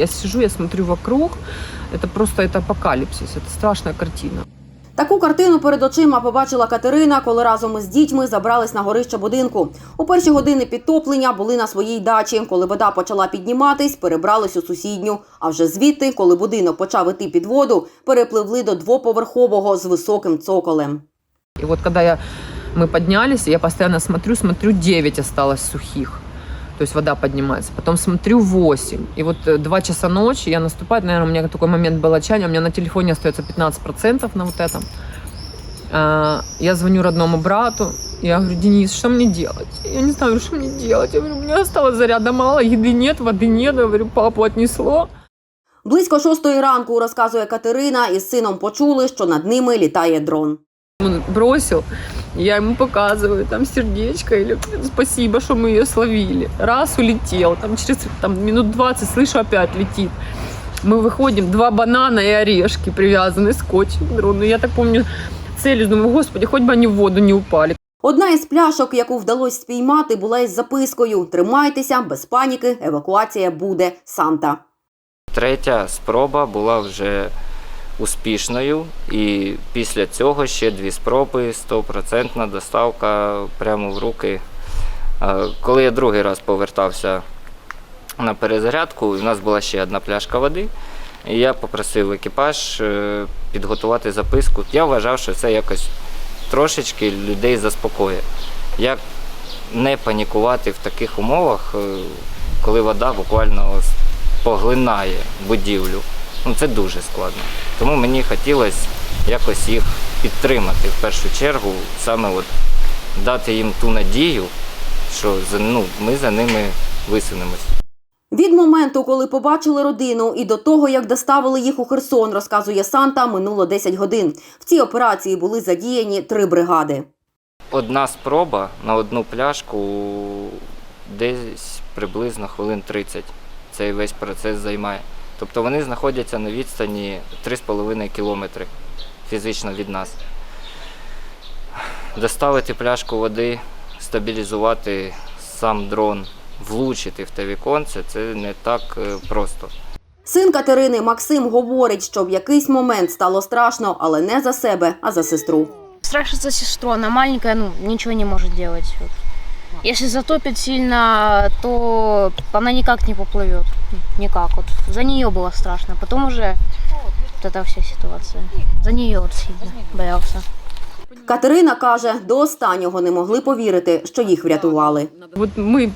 Я сижу, я смотрю вокруг. Это просто это апокалипсис, это страшная картина. Таку картину перед очима побачила Катерина, коли разом із дітьми забрались на горище будинку. У перші години підтоплення були на своїй дачі. Коли вода почала підніматись, перебрались у сусідню. А вже звідти, коли будинок почав іти під воду, перепливли до двоповерхового з високим цоколем. И вот когда я, мы поднялись, я постоянно смотрю, смотрю, 9 осталось сухих. То есть вода поднимается. Потом смотрю 8. И вот 2 часа ночи я наступаю, наверное, у меня такой момент был отчаяния, у меня на телефоне остается 15% на вот этом. А, Я звоню родному брату, я говорю, Денис, что мне делать? Я не знаю, что мне делать. Я говорю, у меня осталось заряда мало, еды нет, воды нет. Я говорю, папу отнесло. Близько шостої ранку, розказує Катерина, із сином почули, що над ними літає дрон. Он бросил, я ему показываю, там сердечко или спасибо, что мы ее словили. Раз улетел, там через там, минут 20 слышу опять летит. Мы выходим, два банана и орешки привязаны скотчем к дрону. Я так помню, целюсь, думаю, господи, хоть бы они в воду не упали. Одна із пляшок, яку вдалося спіймати, була із запискою: Тримайтеся, без паніки, евакуація буде Санта. Третя спроба була вже успішною, і після цього ще дві спроби, стопроцентна доставка прямо в руки. Коли я другий раз повертався на перезарядку, у нас була ще одна пляшка води. І я попросив екіпаж е, підготувати записку. Я вважав, що це якось трошечки людей заспокоює. Як не панікувати в таких умовах, е, коли вода буквально поглинає будівлю. Ну це дуже складно. Тому мені хотілося якось їх підтримати в першу чергу, саме от дати їм ту надію, що ну, ми за ними висунемось. Від моменту, коли побачили родину, і до того, як доставили їх у Херсон, розказує Санта, минуло 10 годин. В цій операції були задіяні три бригади. Одна спроба на одну пляшку десь приблизно хвилин 30. Цей весь процес займає. Тобто вони знаходяться на відстані 3,5 кілометри фізично від нас. Доставити пляшку води, стабілізувати сам дрон, влучити в те віконце це не так е, просто. Син Катерини Максим говорить, що в якийсь момент стало страшно, але не за себе, а за сестру. Страшно за сестру, она маленькая, ну, ничего не может делать. Вот. Если затопит сильно, то она никак не поплывет. Никак. Вот. За нее было страшно. Потом уже вот эта вся ситуация. За нее вот сильно боялся. Катерина каже, до останнього не могли повірити, що їх врятували. Вот мы,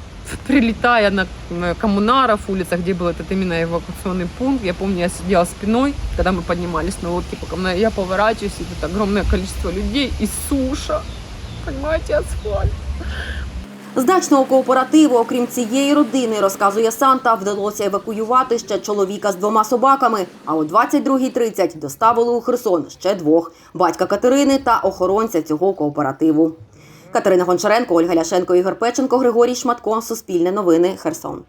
прилетая на, на Коммунаров, улицах, где был этот именно эвакуационный пункт, я помню, я сидела спиной, когда мы поднимались на лодке по Коммунару, я поворачиваюсь, и тут огромное количество людей и суша, понимаете, асфальт. Значного кооперативу, окрім цієї родини, розказує Санта, вдалося евакуювати ще чоловіка з двома собаками. А о 22.30 доставили у Херсон ще двох батька Катерини та охоронця цього кооперативу. Катерина Гончаренко, Ольга Ляшенко, Ігор Печенко, Григорій Шматко. Суспільне новини. Херсон.